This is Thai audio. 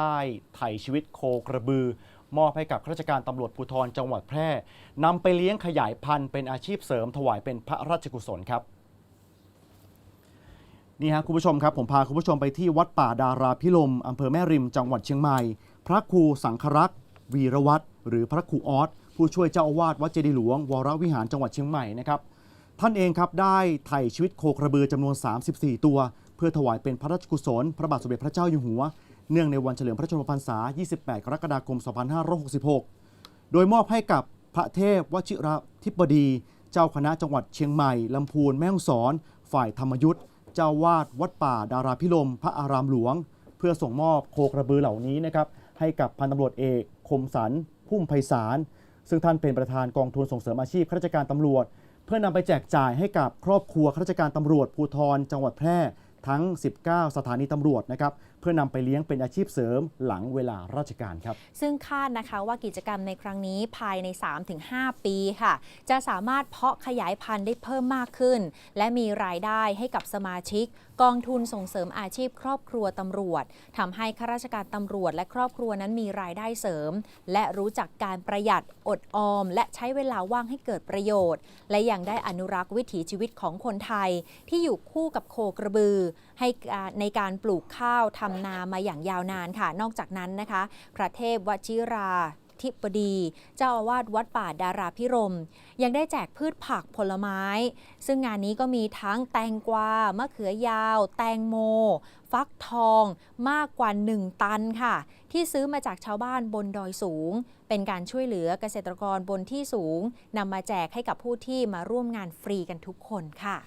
ได้ไถ่ชีวิตโคกระบือ มอบให้กับข้าราชการตำรวจภูธรจังหวัดแพร่นำไปเลี้ยงขยายพันธุ์เป็นอาชีพเสริมถวายเป็นพระราชกุศลครับ นี่ฮะคุณผู้ชมครับ ผมพาคุณผู้ชมไปที่วัดป่าดาราพิลมอำเภอแม่ริมจังหวัดเชียงใหม่ พระครูสังครักษ์วีรวัตรหรือพระครูออสผู้ช่วยเจ้าอาวาสวัดเจดีหลวง วรวิหารจังหวัดเชียงใหม่นะครับท่านเองครับได้ไถ่ชีวิตโคกระบือจำนวน 34 ตัว เพื่อถวายเป็นพระราชกุศล พระบาทสมเด็จพระเจ้าอยู่หัว เนื่องในวันเฉลิมพระชนมพรรษา 28 กรกฎาคม 2566 โดยมอบให้กับพระเทพวชิระธิบดี เจ้าคณะจังหวัดเชียงใหม่ ลำพูนแม่ฮ่องสอน ฝ่ายธรรมยุทธ์เจ้าวาดวัดป่าดาราพิลม พระอารามหลวง เพื่อส่งมอบโคกระบือเหล่านี้นะครับให้กับพันตำรวจเอกคมสันพุ่มไพศาลซึ่งท่านเป็นประธานกองทุนส่งเสริมอาชีพข้าราชการตำรวจ เพื่อนำไปแจกจ่ายให้กับครอบครัวข้าราชการตำรวจภูธรจังหวัดแพร่ ทั้ง 19 สถานีตำรวจนะครับเพื่อนำไปเลี้ยงเป็นอาชีพเสริมหลังเวลาราชการครับ ซึ่งคาดนะคะว่ากิจกรรมในครั้งนี้ภายใน 3-5 ปีค่ะ จะสามารถเพาะขยายพันธุ์ได้เพิ่มมากขึ้น และมีรายได้ให้กับสมาชิก กองทุนส่งเสริมอาชีพครอบครัวตำรวจทำให้ข้าราชการตำรวจและครอบครัวนั้นมีรายได้เสริม และรู้จักการประหยัดอดออม และใช้เวลาว่างให้เกิดประโยชน์ และยังได้อนุรักษ์วิถีชีวิตของคนไทยที่อยู่คู่กับโคกระบือให้ในการปลูกข้าวทำนามาอย่างยาวนานค่ะ นอกจากนั้นนะคะ พระเทพวชิราธิบดี เจ้าอาวาสวัดป่าดาราพิรม ยังได้แจกพืชผักผลไม้ ซึ่งงานนี้ก็มีทั้งแตงกวา มะเขือยาว แตงโม ฟักทองมากกว่า 1 ตันค่ะ ที่ซื้อมาจากชาวบ้านบนดอยสูง เป็นการช่วยเหลือเกษตรกรบนที่สูงนำมาแจกให้กับผู้ที่มาร่วมงานฟรีกันทุกคนค่ะ